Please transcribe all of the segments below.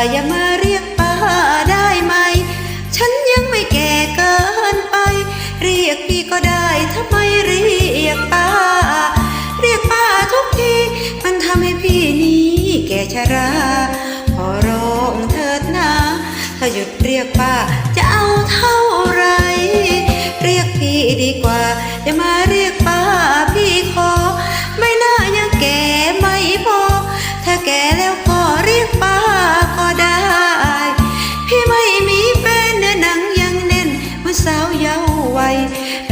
อย่ามาเรียกป้าได้ไหม ฉันยังไม่แก่เกินไป เรียกพี่ก็ได้ทำไมเรียกป้า เรียกป้าทุกที มันทำให้พี่นี้แก่ชราขอร้องเถิดนะถ้าหยุดเรียกป้าจะเอาเท่าไหรเรียกพี่ดีกว่า อย่ามาเรียก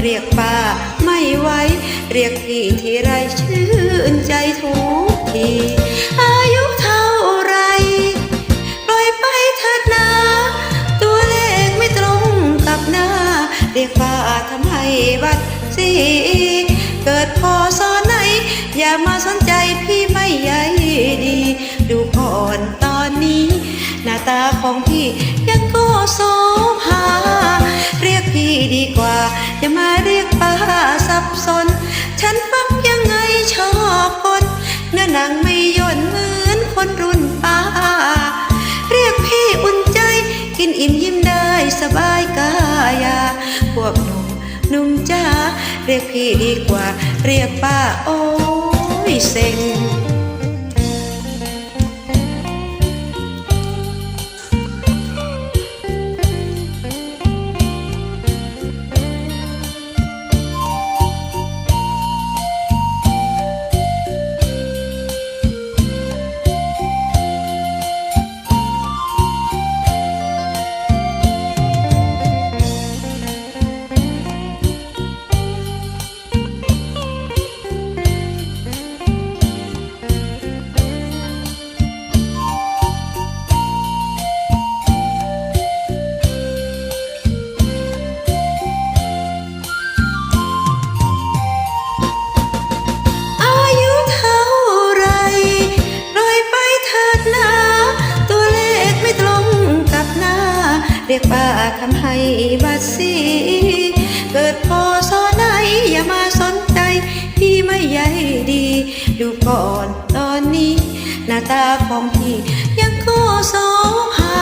เรียกป้าไม่ไหวเรียกพี่ทีไรชื่นใจทุกทีอายุเท่าไร ปล่อยไปเถิดนา ตัวเลขไม่ตรงกับหน้า เรียกป้าทำให้บัดสีเกิดพอสอนไหน อย่ามาสนใจพี่ไม่ใยดี ดูก่อนตอนนี้ หน้าตาของพี่ยังก็โส อย่ามาเรียกป้าสับสน ฉันฟังยังไงชอบคนเนื้อหนังไม่ย่นเหมือนคนรุ่นป้า เรียกพี่อุ่นใจ กินอิ่มยิ้มได้สบายกายา พวกหนุ่มหนุ่มจ้าเรียกพี่ดีกว่า เรียกป้าโอ้ยเซ็ง กป้าทำให้บัดสีเกิดพอสอไหนอย่ามาสนใจ พี่ไม่ใหญ่ดี ดูก่อนตอนนี้ หน้าตาของพี่ยังก็โสภา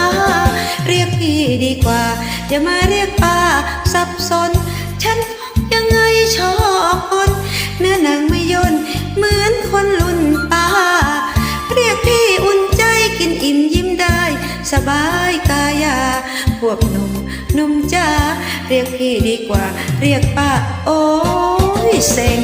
เรียกพี่ดีกว่า อย่ามาเรียกป้าสับสน บายกายา พวกหนุ่มหนุ่มจ้าเรียกพี่ดีกว่า เรียกป้าโอ้ยเซ็ง